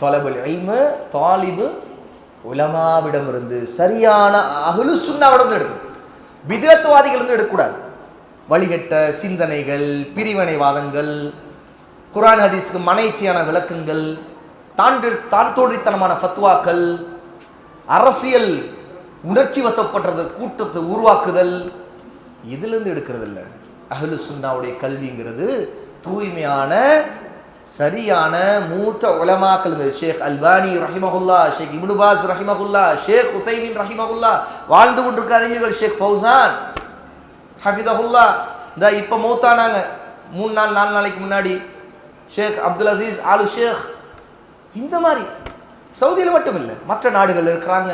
தொலபுல் ஐமு தாலிபு உலமாவிடமிருந்து சரியான அகலு சுண்ணாவிடம் எடுக்கும். விதத்துவாதிகள் இருந்து எடுக்கக்கூடாது. வழிகட்ட சிந்தனைகள் பிரிவினைவாதங்கள் குரான் ஹதீஸ்க்கு மனைச்சியான விளக்கங்கள் தாண்டு தான் தோன்றித்தனமான ஃபத்வாக்கள் அரசியல் உணர்ச்சி வசப்படுறது கூட்டத்தை உருவாக்குதல் இதிலிருந்து எடுக்கிறது இல்லை அகலு சுண்ணாவுடைய கல்விங்கிறது தூய்மையான சரியான மூத்த உலமாக்கள் ஷேக் அல்பானி ரஹிமஹுல்லா ஷேக் இப்னுபாஸ் ரஹிமஹுல்லா ஷேக் உசைமின் ரஹிமஹுல்லா வாழ்ந்து கொண்டிருக்க அறிஞர்கள் ஷேக் ஃபௌசான் ஹஃபிதஹுல்லா. இந்த இப்போ மூத்தானாங்க. மூணு நாள் நாலு நாளைக்கு முன்னாடி ஷேக் அப்துல் அசீஸ் ஆலு ஷேக். இந்த மாதிரி சவுதியில் மட்டும் இல்லை மற்ற நாடுகள் இருக்கிறாங்க.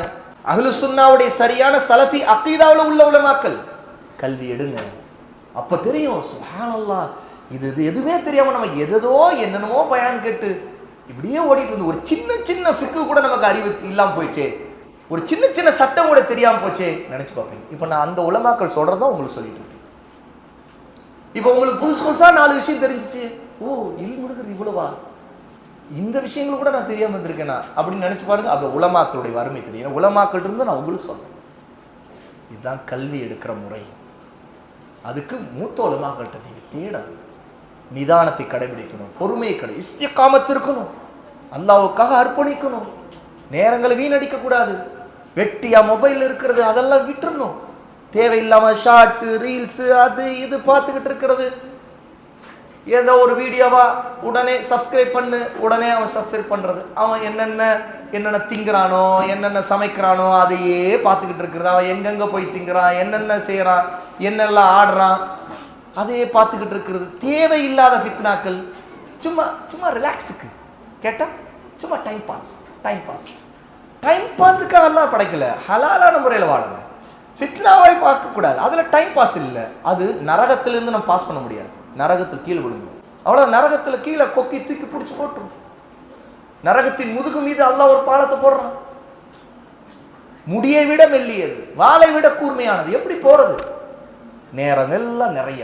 அஹ்லு சுன்னாவுடைய சரியான சலஃபி அக்கீதாவில் உள்ள உலமாக்கள். கல்வி எடுங்க. அப்போ தெரியும் சுஹானல்லா இது இது எதுவுமே தெரியாமல் நம்ம எதோ என்னென்னமோ பயான் கேட்டு இப்படியே ஓடிட்டு இருந்து ஒரு சின்ன சின்ன ஃபிக்கு கூட நமக்கு அறிவு இல்லாமல் போயிடுச்சே. ஒரு சின்ன சின்ன சட்டம் கூட தெரியாமல் போச்சே நினச்சி பார்ப்பேன் இப்போ நான் அந்த உலமாக்கள் சொல்கிறதான் உங்களுக்கு சொல்லிட்டு இருக்கேன். இப்போ உங்களுக்கு புதுசு புதுசாக நாலு விஷயம் தெரிஞ்சிச்சு. ஓ இல்முருகிறது இவ்வளவா? இந்த விஷயங்கள் கூட நான் தெரியாமல் இருந்திருக்கேனா? அப்படின்னு நினச்சி பாருங்க. அப்போ உலமாக்களுடைய வறுமை தெரியும். ஏன்னா உலமாக்கள் இருந்து நான் உங்களுக்கு சொல்கிறேன் இதுதான் கல்வி எடுக்கிற முறை. அதுக்கு மூத்த உலமாக்கள்கிட்ட நீங்கள் தேடாது நிதானத்தை கடைபிடிக்கணும் பொறுமையை கடை இஸ்திகாமத்து இருக்கணும் அல்லாவுக்காக அர்ப்பணிக்கணும். நேரங்களை வீணடிக்க கூடாது வெட்டியா மொபைல் இருக்கிறது அதெல்லாம் விட்டுறணும். தேவையில்லாம ஷார்ட்ஸு ரீல்ஸு அது இது பார்த்துக்கிட்டு இருக்கிறது. ஏதோ ஒரு வீடியோவா உடனே சப்ஸ்கிரைப் பண்ணு உடனே அவன் சப்ஸ்கிரைப் பண்ணுறது அவன் என்னென்ன என்னென்ன திங்குறானோ என்னென்ன சமைக்கிறானோ அதையே பார்த்துக்கிட்டு இருக்கிறது. அவன் எங்கெங்க போய் திங்குறான் என்னென்ன செய்கிறான் என்னெல்லாம் ஆடுறான் அதையே பார்த்துக்கிட்டு இருக்கிறது. தேவையில்லாத ஃபித்னாக்கள் சும்மா சும்மா ரிலாக்ஸுக்கு கேட்டால் சும்மா time pass time pass time பாஸுக்காக எல்லாம் படைக்கல. ஹலாலான முறையில் வாழணும் ஃபித்னாவை பார்க்கக்கூடாது அதில் டைம் பாஸ் இல்லை. அது நரகத்திலேருந்து நம்ம பாஸ் பண்ண முடியாது. நரகத்தில் கீழே விழுந்துடும் அவ்வளோ நரகத்தில் கீழே கொக்கி தூக்கி பிடிச்சி போட்டுரும். நரகத்தின் முதுகு மீது அல்லா ஒரு பாலத்தை போடுறான். முடியை விட மெல்லியது. வாளை விட கூர்மையானது. எப்படி போறது? நேரம் எல்லாம் நிறைய.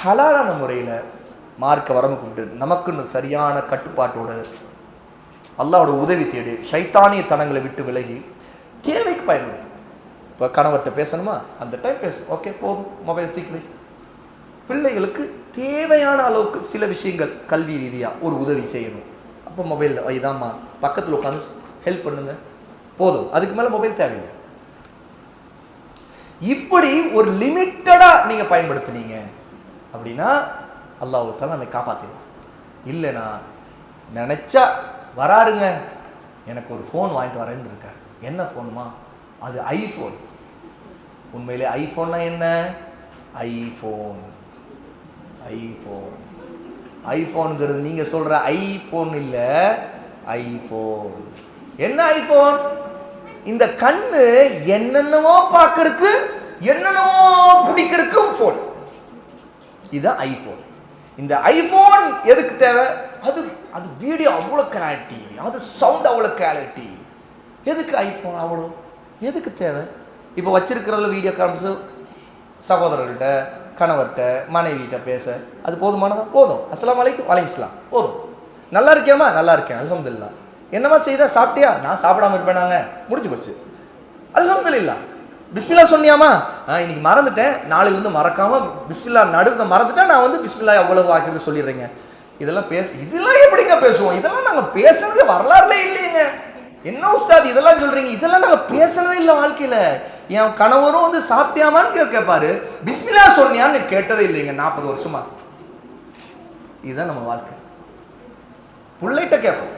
ஹலாலான முறையில் மார்க்க வரம்பு கூப்பிட்டு நமக்குன்னு சரியான கட்டுப்பாட்டோட அல்லாவோட உதவி தேடி சைத்தானிய தனங்களை விட்டு விலகி தேவைக்கு பயன்படும் இப்போ கணவர்கிட்ட பேசணுமா? அந்த டைம் பேசு. ஓகே போதும். மொபைல் தூக்கி பிள்ளைகளுக்கு தேவையான அளவுக்கு சில விஷயங்கள் கல்வி ரீதியாக ஒரு உதவி செய்யணும். அப்போ மொபைலில் இதாம்மா பக்கத்தில் உட்காந்து ஹெல்ப் பண்ணுங்க. போதும். அதுக்கு மேலே மொபைல் தேவையில்லை. இப்படி ஒரு லிமிட்டடாக நீங்கள் பயன்படுத்துனீங்க. அப்படின்னா அல்லாஹ் நம்மை காப்பாற்றிடுவான் இல்லைனா நினச்சா வராருங்க எனக்கு ஒரு ஃபோன் வாங்கிட்டு வரேன்னு இருக்கேன் என்ன ஃபோனுமா அது ஐஃபோன் உண்மையிலே ஐஃபோன்னா என்ன? ஐஃபோன் ஐஃபோன் ஐஃபோனுங்கிறது நீங்கள் சொல்கிற ஐஃபோன் இல்லை ஐஃபோன் என்ன ஐஃபோன் இந்த கண்ணு என்னென்னவோ பார்க்கறதுக்கு என்னென்னவோ பிடிக்கிறதுக்கு ஃபோன் இதுதான் ஐஃபோன் இந்த ஐஃபோன் எதுக்கு தேவை? அது அது வீடியோ அவ்வளோ கிளாரிட்டி அது சவுண்ட் அவ்வளோ கிளாரிட்டி எதுக்கு ஐஃபோன் அவ்வளோ எதுக்கு தேவை? இப்போ வச்சிருக்கிறதுல வீடியோ கான்ஃபரன்ஸு சகோதரர்கிட்ட கணவர்கிட்ட மனைவிகிட்ட பேச. அது போதுமானதா? போதும். அஸ்லாம் வலைக்கும் வலைக்கம் போதும். நல்லா இருக்கியாம்மா? நல்லா இருக்கேன். அல்ஹம்துலில்லாஹ் என்னம்மா செய்த? சாப்பிட்டியா? நான் சாப்பிடாம இருப்பேனாங்க முடிஞ்சு போச்சு. அல்ஹம்துலில்லாஹ் பிஸ்மிலா சொன்னியாமா இன்னைக்கு மறந்துட்டேன். வந்து மறக்காம பிஸ்மில்லா நடுக்க மறந்துட்டேன் நான் வந்து பிஸ்மில்லா எவ்வளவு ஆகிறது சொல்லிடுறேங்க. இதெல்லாம் பேச இதெல்லாம் எப்படிங்க பேசுவோம்? இதெல்லாம் நாங்க பேசுறது வரலாறுலே இல்லைங்க என்ன உஸ்தாத் இதெல்லாம் சொல்றீங்க? இதெல்லாம் நாங்க பேசுறதே இல்லை வாழ்க்கையில. என் கணவரும் வந்து சாப்பிட்டியாமான்னு கேட்பாரு பிஸ்மில்லா சொன்னியான்னு கேட்டதே இல்லைங்க நாற்பது வருஷமா. இதுதான் நம்ம வாழ்க்கை. பிள்ளைகிட்ட கேட்போம்.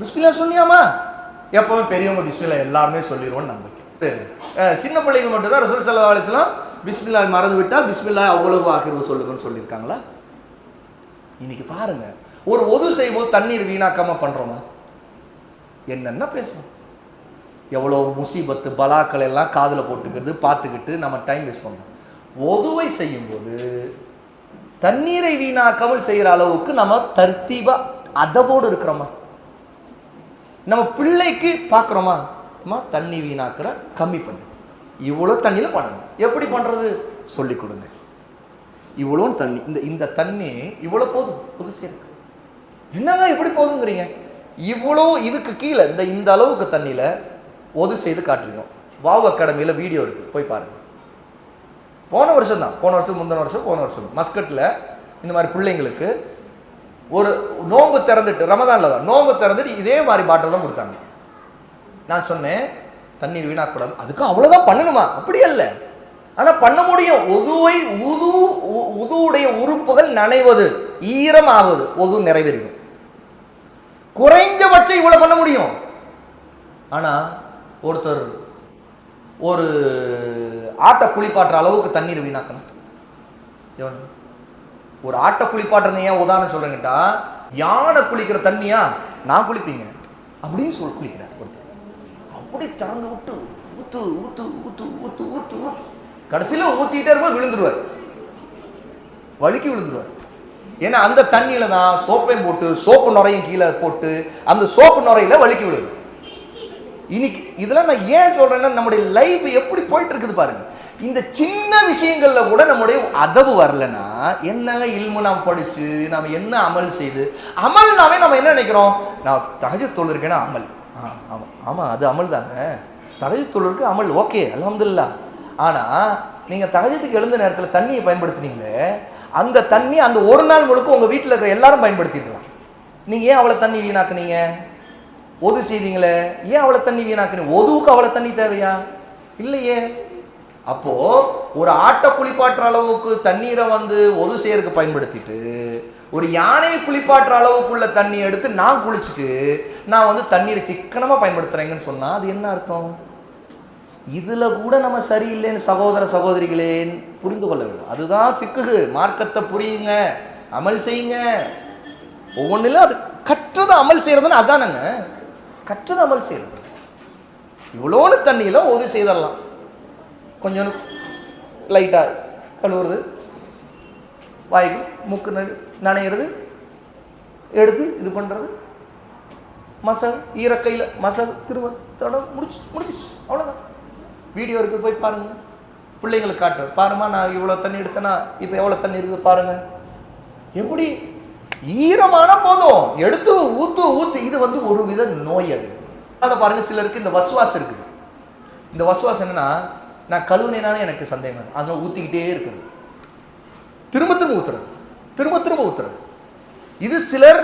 பிஸ்மில்லா சொன்னியாமா? எப்பவுமே பெரியவங்க பிஸ்மில்லா எல்லாருமே சொல்லிடுவோம் நம்ம சின்ன பிள்ளைங்க மட்டும் தான் ரசூல் சல்லா அலிஸ்லாம் பிஸ்மில்லா மறந்து விட்டால் பிஸ்மில்லா அவ்வளவு ஆக்கிரவு சொல்லுங்கன்னு சொல்லியிருக்காங்களா? இன்னைக்கு பாருங்க. ஒரு ஒது செய்வோம் தண்ணீர் வீணாக்காம பண்றோமா? என்னென்ன பேசும் எவ்வளோ முசீபத்து பலாக்கள் எல்லாம் காதில் போட்டுக்கிறது பார்த்துக்கிட்டு நம்ம டைம் வேஸ்ட் பண்ணுறோம் ஒதுவை செய்யும்போது தண்ணீரை வீணாக்காமல் செய்கிற அளவுக்கு நம்ம தர்த்தீபா அதவோடு இருக்கிறோமா? நம்ம பிள்ளைக்கு பார்க்குறோமா? தண்ணி வீணாக்கிற கம்மி பண்ணு. இவ்வளோ தண்ணியில் பண்ணணும். எப்படி பண்ணுறது சொல்லி கொடுங்க. இவ்வளோ தண்ணி இந்த இந்த தண்ணி இவ்வளோ போதும். புதுசு இருக்கு. என்னங்க எப்படி போதுங்கிறீங்க? இவ்வளோ இதுக்கு கீழே இந்த இந்த அளவுக்கு தண்ணியில் ஒது செய்து காட்டிருக்கோம். வாவ் அகாடமியில் வீடியோ இருக்குது போய் பாருங்க. போன வருஷம் தான். போன வருஷம் முந்தின வருஷம் போன வருஷம். மஸ்கட்டில் இந்த மாதிரி பிள்ளைங்களுக்கு ஒரு நோன்பு திறந்துட்டு ரமதானில் தான். நோம்பு திறந்துட்டு இதே மாதிரி பாட்டில் தான் கொடுத்தாங்க. நான் சொன்னேன் தண்ணீர் வீணாக்கூடாது. அதுக்கு அவ்வளோதான் பண்ணணுமா? அப்படி அல்ல. ஆனால் பண்ண முடியும் உதுவை உது உ- உதுவுடைய உறுப்புகள் நனைவது ஈரம் ஆவது உது நிறைவேறும் குறைஞ்சபட்சம் இவ்வளோ பண்ண முடியும். ஆனால் ஒருத்தர் ஒரு ஆட்டை குளிப்பாட்டுற அளவுக்கு தண்ணீர் வீணாக்கணும். ஒரு ஆட்டை குளிப்பாட்டுறது ஏன் உதாரணம் சொல்கிறேங்கிட்டா யானை குளிக்கிற தண்ணியா? நான் குளிப்பீங்க. அப்படின்னு சொல்லி குளிக்கிறேன் ஒருத்தர். அப்படி திறந்து விட்டு ஊத்து ஊத்து ஊத்து ஊத்து ஊத்து ஊத்து. கடைசியில் ஊத்திட்டே இருக்கும் விழுந்துருவார். வழுக்கி விழுந்துருவார். ஏன்னா அந்த தண்ணியில தான் சோப்பையும் போட்டு சோப்பு நுரையும் கீழே போட்டு அந்த சோப்பு நுரையில வழுக்கி விழுது. இன்னைக்கு இதெல்லாம் நான் ஏன் சொல்றேன்னா நம்முடைய லைஃப் எப்படி போயிட்டு இருக்குது பாருங்க. இந்த சின்ன விஷயங்கள்ல கூட நம்முடைய அதவு வரலன்னா என்னங்க இல்மு நாம் படிச்சு நாம் என்ன அமல் செய்து அமல்னாவே நம்ம என்ன நினைக்கிறோம்? நான் தகஜ தொழிற்கேன்னா அமல். ஆ, ஆமாம் அது அமல் தாங்க தகஜ அமல் ஓகே அலமதுல்லா ஆனால் நீங்கள் தகஜத்துக்கு எழுந்த நேரத்தில் தண்ணியை பயன்படுத்தினீங்களே அந்த தண்ணி அந்த ஒரு நாள் முழுக்க உங்கள் வீட்டில் இருக்கிற எல்லாரும் பயன்படுத்திருக்கலாம் நீங்கள் ஏன் அவ்வளோ தண்ணி வீணாக்குனீங்க? ஒது செய்தீங்களே ஏன் அவ்வளோ தண்ணி வீணாக்குனீங்க? ஒதுவுக்கு அவ்வளோ தண்ணி தேவையா? இல்லையே. அப்போது ஒரு ஆட்டை குளிப்பாட்டுற அளவுக்கு தண்ணீரை வந்து ஒது செய்யறதுக்கு பயன்படுத்திட்டு ஒரு யானையை குளிப்பாட்டுற அளவுக்குள்ள தண்ணி எடுத்து நான் குளிச்சுட்டு நான் வந்து தண்ணீரை சிக்கனமாக பயன்படுத்துகிறேங்கன்னு சொன்னால் அது என்ன அர்த்தம்? இதில் கூட நம்ம சரியில்லைன்னு சகோதர சகோதரிகளே புரிந்து கொள்ள வேண்டும். அதுதான் பிக்குகு மார்க்கத்தை புரியுங்க அமல் செய்யுங்க. ஒவ்வொன்றிலும் அது கற்றதை அமல் செய்கிறதுன்னு அதானங்க? கற்றதை அமல் செய்கிறது இவ்வளோன்னு தண்ணியில் உதவி செய்திடலாம் கொஞ்சம் லைட்டாக கழுவுறது வாய்க்கு மூக்கு நனையிறது எடுத்து இது பண்ணுறது மசல் ஈரக்கையில் மசல் திரும்ப தடம் முடிச்சு முடிச்சு அவ்வளோதான் வீடியோ இருக்குது போய் பாருங்கள் பிள்ளைங்களுக்கு காட்டுறேன். பாருமா நான் இவ்வளோ தண்ணி எடுத்தேன்னா இப்போ எவ்வளோ தண்ணி இருக்குது பாருங்கள் எப்படி? ஈரமான போதும். எடுத்து ஊத்து ஊத்து. இது வந்து ஒரு வித நோய் அது. அதை பாருங்க சிலருக்கு இந்த வசுவாசம் இருக்குது. இந்த வசுவாசம் என்னன்னா நான் கழுவுனேனாலும் எனக்கு சந்தேகம் அதனால ஊத்திக்கிட்டே இருக்குது திரும்ப திரும்ப ஊத்துறது. திரும்ப திரும்ப ஊத்துறது. இது சிலர்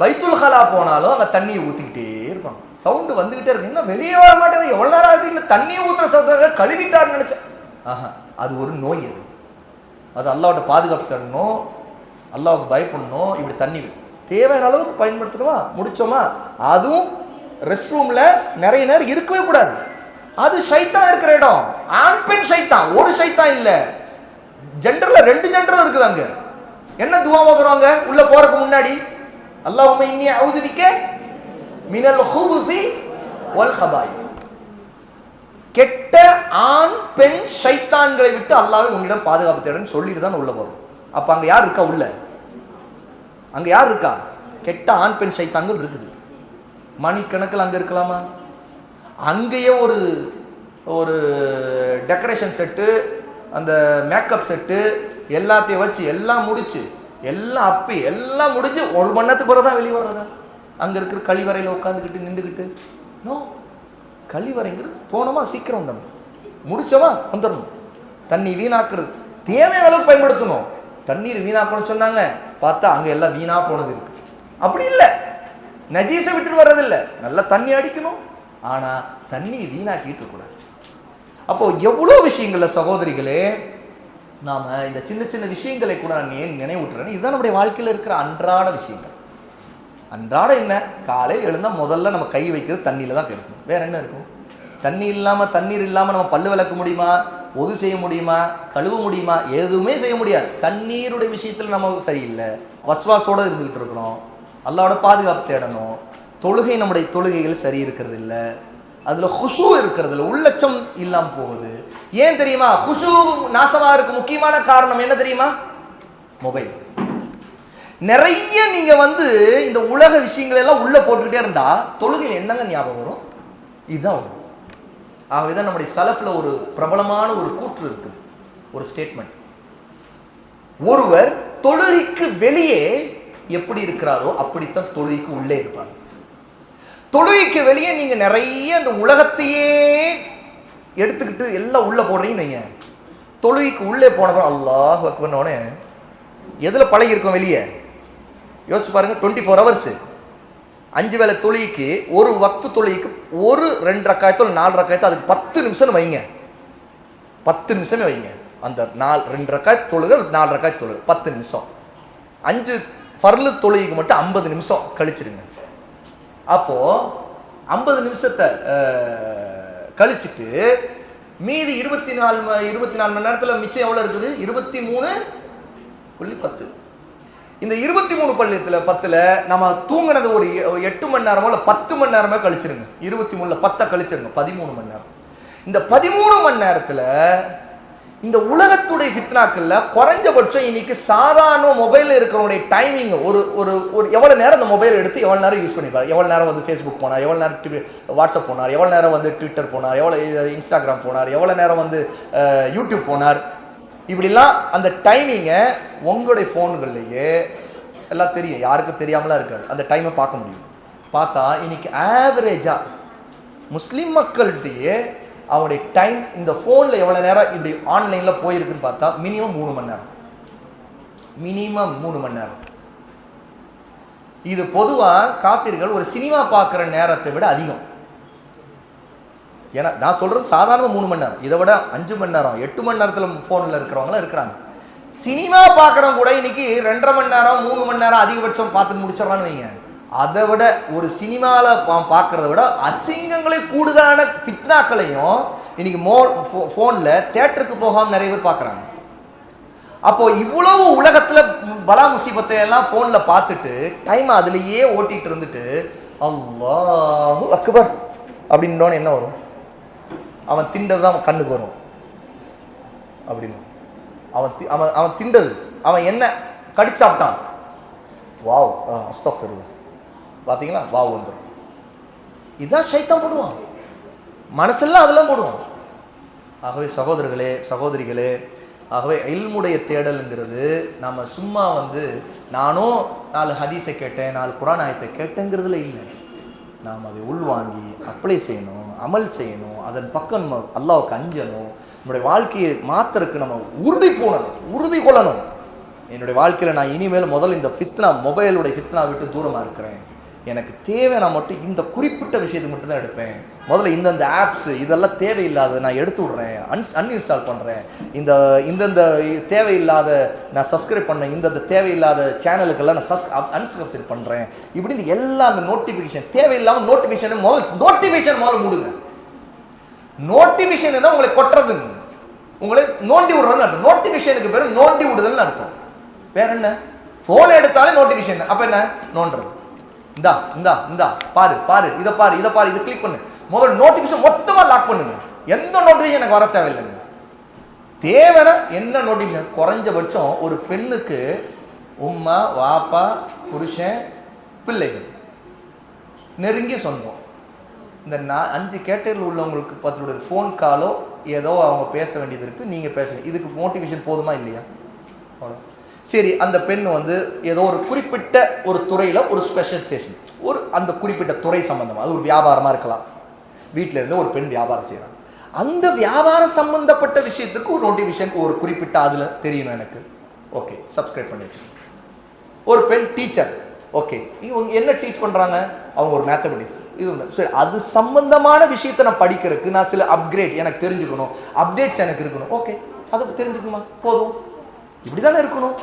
பைத்துல் ஹலா போனாலும் அங்கே தண்ணியை ஊற்றிக்கிட்டே இருப்பாங்க. சவுண்டு வந்துக்கிட்டே இருக்கு. இன்னும் வெளியே வர மாட்டேங்குது. எவ்வளோ நேரம் ஆகுது? இல்லை தண்ணியை ஊற்றுற சவுண்டாக கழுவிட்டாருன்னு நினச்சேன். ஆஹா அது ஒரு நோய் அது. அது அல்லாவோட பாதுகாப்பு தரணும். அல்லாவுக்கு பயப்படணும். இப்படி தண்ணி தேவையான அளவுக்கு பயன்படுத்தணுமா? முடிச்சோமா? அதுவும் ரெஸ்ட் ரூம்ல நிறைய நேரம் இருக்கவே கூடாது. அது சைத்தான் இருக்கிற இடம். ஆண் பெண் சைத்தான். ஒரு சைத்தான் இல்ல. ஜெண்டர்ல ரெண்டு ஜெண்டர் இருக்குது அங்க. என்ன துவா ஓதுறாங்க உள்ள போறதுக்கு முன்னாடி? அல்லாஹும் இன்னி அவுதுபிக்க மினல் ஹுபுசி வல் ஹபாய். கெட்ட ஆண் பெண் சைத்தான்களை விட்டு அல்லாவே உன்னிடம் பாதுகாப்பு தேடுன்னு சொல்லிட்டு தான் உள்ள வரும் அப்ப அங்க யார் இருக்கா உள்ள? அங்க யார் இருக்கா? கெட்ட ஆண் பெண் சைத்தான்கள் இருக்குது. மணிக்கணக்கில் அங்க இருக்கலாமா? அங்கேயே ஒரு ஒரு டெக்கரேஷன் செட்டு அந்த மேக்கப் செட்டு எல்லாத்தையும் வச்சு எல்லாம் முடிச்சு எல்லாம் அப்பி எல்லாம் முடிஞ்சு ஒரு மணி நேரத்துக்கு பிறகு தான் வெளியே வர்றதா? அங்கே இருக்கிற கழிவறையில் உட்காந்துக்கிட்டு நின்றுக்கிட்டு நோ கழிவறைங்கிறது போனோமா சீக்கிரம் வந்தோம்? முடிச்சோமா வந்துடணும். தண்ணி வீணாக்குறது. தேவையான அளவுக்கு பயன்படுத்தணும். தண்ணீர் வீணாக்கணும்னு சொன்னாங்க. பார்த்தா அங்கே எல்லாம் வீணாக போனது இருக்கு. அப்படி இல்லை. நஜீஸை விட்டுட்டு வர்றதில்லை. நல்லா தண்ணி அடிக்கணும். ஆனால் தண்ணி வீணாக்கிட்டு இருக்கக்கூடாது. அப்போ எவ்வளோ விஷயங்கள்ல சகோதரிகளே நாம் இந்த சின்ன சின்ன விஷயங்களை கூட நான் ஏன் நினைவூட்டுறேன் இதுதான் நம்முடைய வாழ்க்கையில் இருக்கிற அன்றாட விஷயங்கள். அன்றாட என்ன? காலையில் எழுந்தால் முதல்ல நம்ம கை வைக்கிறது தண்ணியில் தான் இருக்கணும் வேற என்ன இருக்கும்? தண்ணி இல்லாமல் தண்ணீர் இல்லாமல் நம்ம பல்லு விளக்க முடியுமா? ஒது செய்ய முடியுமா? கழுவ முடியுமா? எதுவுமே செய்ய முடியாது. தண்ணீருடைய விஷயத்தில் நம்ம சரியில்லை. வஸ்வாசோடு இருந்துகிட்டு இருக்கிறோம். அல்லாவோட பாதுகாப்பு தேடணும். தொழுகை நம்முடைய தொழுகைகள் சரி இருக்கிறது இல்லை. அதில் ஹுஷு இருக்கிறது இல்லை. உள்ளச்சம் இல்லாமல் போகுது. ஏன் தெரியுமா? ஹுஷு நாசமாக இருக்கு. முக்கியமான காரணம் என்ன தெரியுமா? மொபைல். நிறைய நீங்க வந்து இந்த உலக விஷயங்கள் எல்லாம் உள்ள போட்டுக்கிட்டே இருந்தா தொழுகையில் என்னங்க ஞாபகம் வரும்? இதுதான் வரும் ஆகவேதான் நம்முடைய சலப்பில் ஒரு பிரபலமான ஒரு கூற்று இருக்கு. ஒரு ஸ்டேட்மெண்ட் ஒருவர் தொழுகைக்கு வெளியே எப்படி இருக்கிறாரோ அப்படித்தான் தொழுகைக்கு உள்ளே இருப்பார். தொழுகைக்கு வெளியே நீங்க நிறைய அந்த உலகத்தையே எடுத்துக்கிட்டு எல்லாம் உள்ளே போடுறீங்கன்னு வைங்க. தொழுகைக்கு உள்ளே போனப்பறம் அல்லாஹ் பண்ணோடனே எதில் பழகி இருக்கோம் வெளியே? யோசிச்சு பாருங்க டுவெண்ட்டி ஃபோர் ஹவர்ஸு அஞ்சு வேளை தொழுகைக்கு ஒரு வக்து தொழுகைக்கு ஒரு ரெண்டு ரக்காயத்தோ நாலு ரக்காயத்தோ அதுக்கு பத்து நிமிஷம்னு வைங்க. பத்து நிமிஷமே வைங்க. அந்த நாலு ரெண்டு ரக்காய் தொழுக நாலு ரக்காய் தொழுகு பத்து நிமிஷம். அஞ்சு பர்லு தொழுகைக்கு மட்டும் ஐம்பது நிமிஷம் கழிச்சிருங்க. அப்போது ஐம்பது நிமிஷத்தை கழிச்சிட்டு மீதி இருபத்தி நாலு இருபத்தி நாலு மணி நேரத்தில் மிச்சம் எவ்வளோ இருக்குது? இருபத்தி மூணு புள்ளி பத்து. இந்த இருபத்தி மூணு பள்ளியத்தில் பத்தில் நம்ம தூங்கினது ஒரு எ- எட்டு மணி நேரமோ இல்லை பத்து மணி நேரமோ கழிச்சிருங்க. இருபத்தி மூணுல பத்தை கழிச்சிருங்க பதிமூணு மணி நேரம். இந்த பதிமூணு மணி நேரத்தில் இந்த உலகத்துடைய ஃபித்னாக்கள்ல குறைஞ்சபட்சம் இன்னைக்கு சாதாரண மொபைலில் இருக்கிறவனுடைய டைமிங் ஒரு ஒரு ஒரு எவ்வளோ நேரம் அந்த மொபைல் எடுத்து எவ்வளோ நேரம் யூஸ் பண்ணிப்பார்? எவ்வளோ நேரம் வந்து ஃபேஸ்புக் போனார்? எவ்வளோ நேரம் ட்வி- வாட்ஸ்அப் போனார்? எவ்வளோ நேரம் வந்து ட்விட்டர் போனார்? எவ்வளோ இன்ஸ்டாகிராம் போனார்? எவ்வளோ நேரம் வந்து யூடியூப் போனார்? இப்படிலாம் அந்த டைமிங்கை உங்களுடைய ஃபோன்கள்லையே எல்லாம் தெரியும். யாருக்கும் தெரியாமலாம் இருக்காது. அந்த டைமை பார்க்க முடியும். பார்த்தா இன்னைக்கு ஆவரேஜாக முஸ்லீம் மக்கள்கிட்டயே அவருடைய டைம் இந்த ஃபோனில் எவ்வளோ நேரம் இப்படி ஆன்லைனில் போயிருக்குன்னு பார்த்தா மினிமம் மூணு மணி நேரம். மினிமம் மூணு மணி நேரம். இது பொதுவாக காப்பீர்கள் ஒரு சினிமா பார்க்குற நேரத்தை விட அதிகம். ஏன்னா நான் சொல்கிறது சாதாரண மூணு மணி நேரம். இதை விட அஞ்சு மணி நேரம் எட்டு மணி நேரத்தில் ஃபோனில் இருக்கிறவங்களாம் இருக்கிறாங்க. சினிமா பார்க்குறவங்க கூட இன்னைக்கு ரெண்டரை மணி நேரம் மூணு மணி நேரம் அதிகபட்சம் பார்த்து முடிச்சிடலான்னு வைங்க. அதை விட ஒரு சினிமாவில் பார்க்குறத விட அசிங்கங்களே கூடுதலான பித்னாக்களையும் இன்னைக்கு மோ ஃபோனில் தேட்டருக்கு போகாமல் நிறைய பேர் பார்க்குறாங்க. அப்போ இவ்வளவு உலகத்தில் பலா முசீபத்தை எல்லாம் ஃபோனில் பார்த்துட்டு டைம் அதுலேயே ஓட்டிகிட்டு இருந்துட்டு அல்லாஹு அக்பர் அப்படின்னோன்னு என்ன வரும்? அவன் திண்டது தான் அவன் கண்ணுக்கு வரும். அப்படின்னு. அவன் தி- அவன் அவன் திண்டது. அவன் என்ன? கடிச்சாப்பிட்டான் வாவ். அஸ்தஃபிரு பார்த்தீங்களா வாவ் வந்துடும் இதான் சைத்தான் போடுவான். மனசெல்லாம் அதெல்லாம் போடுவான். ஆகவே சகோதரர்களே சகோதரிகளே ஆகவே இல்முடைய தேடலுங்கிறது நம்ம சும்மா வந்து நானும் நாலு ஹதீஸை கேட்டேன் நாலு குரான் ஆயத்தை கேட்டேங்கிறதுல இல்லை. நாம் அதை உள்வாங்கி அப்ளை செய்யணும் அமல் செய்யணும் அதன் பக்கம் நம்ம அல்லாவுக்கு அஞ்சணும் நம்முடைய வாழ்க்கையை மாத்துறதுக்கு நம்ம உறுதி போகணும் உறுதி கொள்ளணும். என்னுடைய வாழ்க்கையில் நான் இனிமேல் முதல்ல இந்த ஃபித்னா மொபைலுடைய ஃபித்னா விட்டு தூரமாக இருக்கிறேன். எனக்கு தேவை நான் மட்டும் இந்த குறிப்பிட்ட விஷயத்தை மட்டும் தான் எடுப்பேன். முதல்ல இந்தந்த ஆப்ஸு இதெல்லாம் தேவையில்லாத நான் எடுத்து விட்றேன். அன் அன்இன்ஸ்டால் பண்ணுறேன் இந்த இந்தந்த தேவையில்லாத நான் சப்ஸ்கிரைப் பண்ணேன் இந்தந்த தேவையில்லாத சேனலுக்கெல்லாம் நான் சப் அன்சப்ஸ்கிரைப் பண்ணுறேன் இப்படின்னு எல்லா அந்த நோட்டிஃபிகேஷன் தேவையில்லாமல் நோட்டிஃபிகேஷன் முதல் நோட்டிஃபிகேஷன் முதல்ல மூடுங்க. நோட்டிஃபிகேஷன் உங்களை கொட்டுறதுங்க. உங்களை நோண்டி விடுறதுன்னு அர்த்தம். நோட்டிஃபிகேஷனுக்கு பேர் நோண்டி விடுதல்னு அர்த்தம். வேற என்ன? ஃபோன் எடுத்தாலே நோட்டிஃபிகேஷன் அப்போ என்ன? நோண்டுறது. இந்தா இந்தா இந்தா பாரு பாரு இதை பாரு இதை பாரு இதை கிளிக் பண்ணு. முதல்ல நோட்டிஃபிகேஷன் மொத்தமாக லாக் பண்ணுங்க. எந்த நோட்டிஃபிகேஷன் எனக்கு வர தேவையில்லைங்க. தேவைன்னா என்ன நோட்டிஃபிகேஷன் குறைஞ்சபட்சம் ஒரு பெண்ணுக்கு உம்மா வாப்பா புருஷன் பிள்ளைகள் நெருங்கி சொந்தம். இந்த நான் அஞ்சு கேட்டகரியில் உள்ளவங்களுக்கு பத்தோட ஃபோன் காலோ ஏதோ அவங்க பேச வேண்டியது இருக்குது நீங்கள் பேசுங்க. இதுக்கு மோட்டிவேஷன் போதுமா இல்லையா? அவ்வளோ சரி அந்த பெண் வந்து ஏதோ ஒரு குறிப்பிட்ட ஒரு துறையில் ஒரு ஸ்பெஷலைசேஷன் ஒரு அந்த குறிப்பிட்ட துறை சம்மந்தமாக அது ஒரு வியாபாரமாக இருக்கலாம். வீட்டில் இருந்து ஒரு பெண் வியாபாரம் செய்கிறாங்க அந்த வியாபாரம் சம்மந்தப்பட்ட விஷயத்துக்கு ஒரு நோட்டிஃபிகேஷன் ஒரு குறிப்பிட்ட அதில் தெரியணும் எனக்கு. ஓகே சப்ஸ்கிரைப் பண்ணி வச்சுக்கோங்க ஒரு பெண் டீச்சர் ஓகே இவங்க என்ன டீச் பண்ணுறாங்க அவங்க ஒரு மேத்தமெட்டிக்ஸ் இது ஒன்று சரி அது சம்மந்தமான விஷயத்தை நான் படிக்கிறதுக்கு நான் சில அப்கிரேட் எனக்கு தெரிஞ்சுக்கணும். அப்டேட்ஸ் எனக்கு இருக்கணும். ஓகே அதை தெரிஞ்சுக்குமா போதும். இப்படி தானே இருக்கணும்.